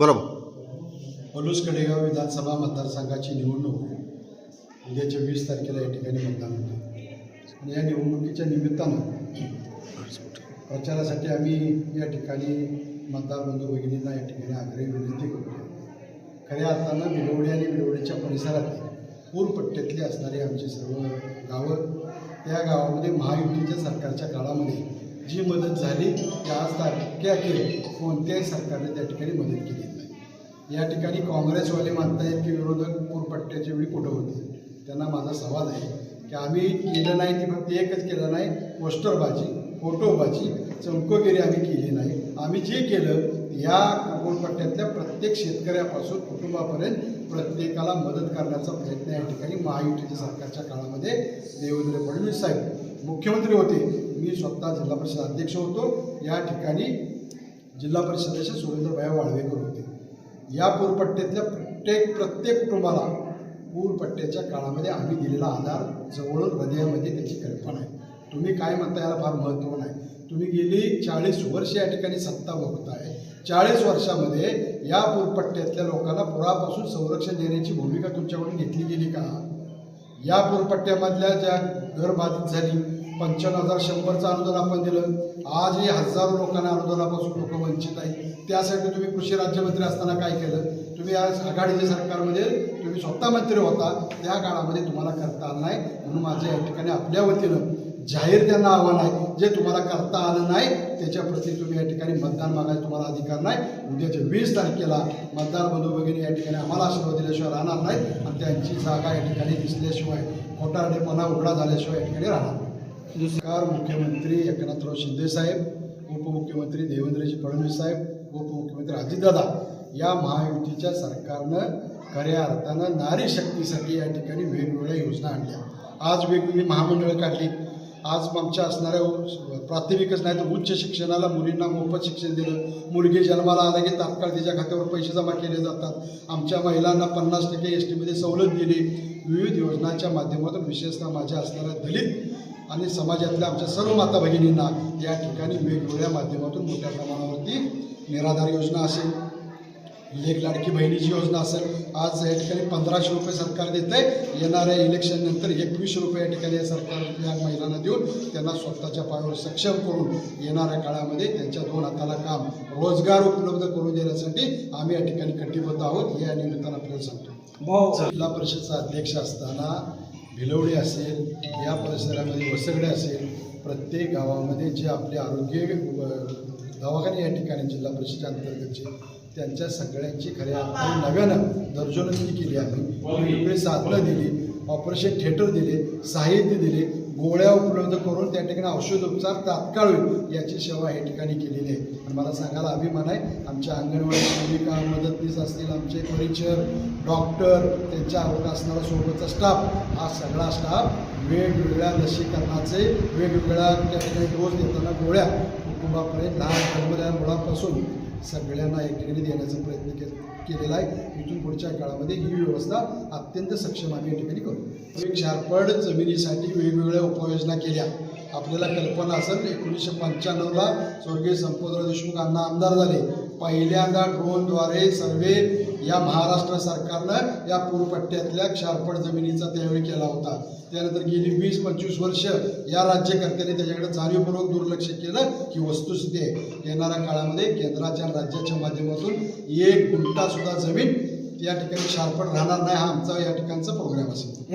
बरोबर. पलूस कडेगाव विधानसभा मतदारसंघाची निवडणूक उद्याच्या वीस तारखेला या ठिकाणी मतदान होते आणि या निवडणुकीच्या निमित्तानं प्रचारासाठी आम्ही या ठिकाणी मतदार बंधू भगिनींना या ठिकाणी आग्रही विनंती करतो. खऱ्या अर्थानं बिलवडी आणि बिलवडीच्या परिसरातील पूरपट्ट्यातली असणारी आमची सर्व गावं त्या गावामध्ये महायुतीच्या सरकारच्या काळामध्ये जी मदत झाली त्या आज तारखेअखेर कोणत्याही सरकारने त्या ठिकाणी मदत केली. या ठिकाणी काँग्रेसवाले मानतायत की विरोधक पूरपट्ट्याच्या वेळी कुठं होते? त्यांना माझा सवाल आहे की आम्ही केलं नाही ते फक्त एकच केलं नाही पोस्टरबाजी फोटोबाजी चौकोगिरी आम्ही केली नाही. आम्ही जे केलं या कोकणपट्ट्यातल्या प्रत्येक शेतकऱ्यापासून कुटुंबापर्यंत प्रत्येकाला मदत करण्याचा प्रयत्न या ठिकाणी महायुतीच्या सरकारच्या काळामध्ये देवेंद्र फडणवीस साहेब मुख्यमंत्री होते. मी स्वतः जिल्हा परिषद अध्यक्ष होतो. या ठिकाणी जिल्हा परिषदेचे सदस्य सुरेंद्रभाई वाळवेकर होते. या पूरपट्ट्यातल्या प्रत्येक प्रत्येक कुटुंबाला पूरपट्ट्याच्या काळामध्ये आम्ही दिलेला आधार जवळून हृदयामध्ये त्याची कल्पना आहे. तुम्ही काय म्हणता याला फार महत्त्व नाही. तुम्ही गेली चाळीस वर्ष या ठिकाणी सत्ता बघताय. चाळीस वर्षामध्ये या पूरपट्ट्यातल्या लोकांना पुरापासून संरक्षण देण्याची भूमिका तुमच्याकडून घेतली गेली का? या पूरपट्ट्यामधल्या ज्या घर बाधित झाली पंच्याण्णव हजार शंभरचं अनुदान आपण दिलं. आजही हजारो लोकांना अनुदानापासून लोक वंचित आहेत. त्यासाठी तुम्ही कृषी राज्यमंत्री असताना काय केलं? तुम्ही आज आघाडीच्या सरकारमध्ये तुम्ही स्वतः मंत्री होता त्या काळामध्ये तुम्हाला करता आलं नाही. म्हणून माझं या ठिकाणी आपल्या वतीनं जाहीर त्यांना आव्हान आहे. जे तुम्हाला करता आलं नाही त्याच्याप्रती तुम्ही या ठिकाणी मतदान मागायला तुम्हाला अधिकार नाही. उद्याच्या वीस तारखेला मतदार बंधू भगिनी या ठिकाणी आम्हाला आशीर्वाद दिल्याशिवाय राहणार नाही आणि त्यांची जागा या ठिकाणी दिसल्याशिवाय खोटारडेपणा उघडा झाल्याशिवाय या ठिकाणी राहणार नाही. नमस्कार मुख्यमंत्री एकनाथराव शिंदे साहेब उपमुख्यमंत्री देवेंद्रजी फडणवीस साहेब उपमुख्यमंत्री अजितदादा या महायुतीच्या सरकारनं खऱ्या अर्थानं नारी शक्तीसाठी या ठिकाणी वेगवेगळ्या योजना आणल्या. आज वेगवेगळी महामंडळं काढली. आज आमच्या असणाऱ्या प्राथमिकच नाही तर उच्च शिक्षणाला मुलींना मोफत शिक्षण दिलं. मुलगी जन्माला आला की तात्काळ तिच्या खात्यावर पैसे जमा केले जातात. आमच्या महिलांना पन्नास टक्के एस टीमध्ये सवलत दिली. विविध योजनांच्या माध्यमातून विशेषतः माझ्या असणाऱ्या दलित आणि समाजातल्या आमच्या सर्व माता भगिनींना या ठिकाणी वेगवेगळ्या माध्यमातून मोठ्या प्रमाणावरती निराधार योजना असेल लेख लाडकी बहिणीची योजना असेल आज या ठिकाणी पंधराशे रुपये सरकार देत आहे येणाऱ्या इलेक्शन नंतर एकवीसशे रुपये या ठिकाणी सरकार या महिलांना देऊन त्यांना स्वतःच्या पायावर सक्षम करून येणाऱ्या काळामध्ये त्यांच्या दोन हाताला काम रोजगार उपलब्ध करून देण्यासाठी आम्ही या ठिकाणी कटिबद्ध आहोत. या निमित्तानं आपल्याला सांगतो. जिल्हा परिषदचा अध्यक्ष असताना भिलवडी असेल या परिसरामध्ये वसगडे असेल प्रत्येक गावामध्ये जे आपले आरोग्य दवाखाने या ठिकाणी जिल्हा परिषदेच्या अंतर्गतचे त्यांच्या सगळ्यांची खऱ्या अर्थाने नव्यानं दर्जोन्नती केली आम्ही वेगवेगळी साधनं दिली ऑपरेशन थिएटर दिले साहित्य दिले गोळ्या उपलब्ध करून त्या ठिकाणी औषधोपचार तात्काळ होईल याची सेवा या ठिकाणी केलेली आहे. आणि मला सांगायला अभिमान आहे आमच्या अंगणवाडी सेविका मदतनीस असतील आमचे परिचर डॉक्टर त्यांच्या आवडत असणारा सोबतचा स्टाफ हा सगळा स्टाफ वेगवेगळ्या लसीकरणाचे वेगवेगळ्या त्या ठिकाणी डोस देताना गोळ्या कुटुंबापर्यंत लहान जन्मल्या मुळापासून सगळ्यांना एक ठिकाणी देण्याचा प्रयत्न के केलेला आहे. इथून पुढच्या काळामध्ये ही व्यवस्था अत्यंत सक्षम आम्ही या ठिकाणी करू. एक झारपड जमिनीसाठी वेगवेगळ्या उपाययोजना केल्या. आपल्याला कल्पना असेल एकोणीसशे पंच्याण्णवला स्वर्गीय संपतराव देशमुख अण्णा आमदार झाले. पहिल्यांदा ड्रोनद्वारे सर्वे या महाराष्ट्र सरकारनं या पूरपट्ट्यातल्या क्षारपड जमिनीचा त्यावेळी केला होता. त्यानंतर गेली वीस पंचवीस वर्ष या राज्यकर्त्यांनी त्याच्याकडे जाणीवपूर्वक दुर्लक्ष केलं की वस्तुस्थिती आहे. येणाऱ्या काळामध्ये केंद्राच्या राज्याच्या माध्यमातून एक गुंठा सुद्धा जमीन या ठिकाणी क्षारपड राहणार नाही हा आमचा या ठिकाणचा प्रोग्राम असेल.